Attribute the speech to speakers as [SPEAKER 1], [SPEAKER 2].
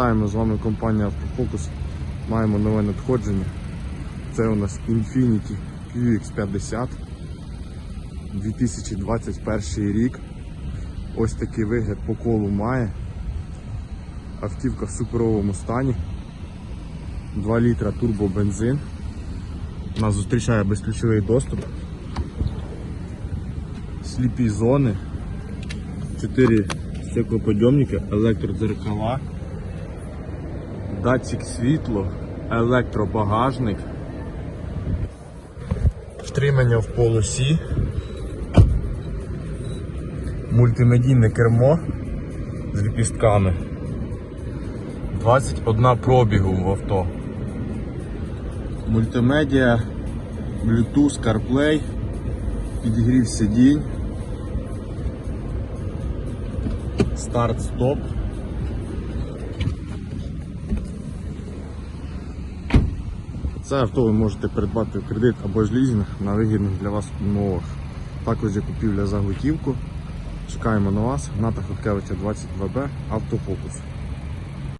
[SPEAKER 1] Вітаємо з вами компанія Автофокус. Маємо нове надходження. Це у нас Infiniti QX50 2021 рік. Ось такий вигляд по колу має. Автівка в суперовому стані. 2 літра турбобензин. Нас зустрічає безключовий доступ. Сліпі зони. 4 стеклоподйомники, електродзеркала, датчик світло, електробагажник, втримання в полосі, мультимедійне кермо з ліпістками, 21 пробігу в авто, мультимедіа, Bluetooth, CarPlay, підігрів сидінь. Старт-стоп. Це авто ви можете придбати в кредит або ж лізинг на вигідних для вас умовах. Також є купівля за готівку. Чекаємо на вас. Гната Хоткевича 22Б Автофокус.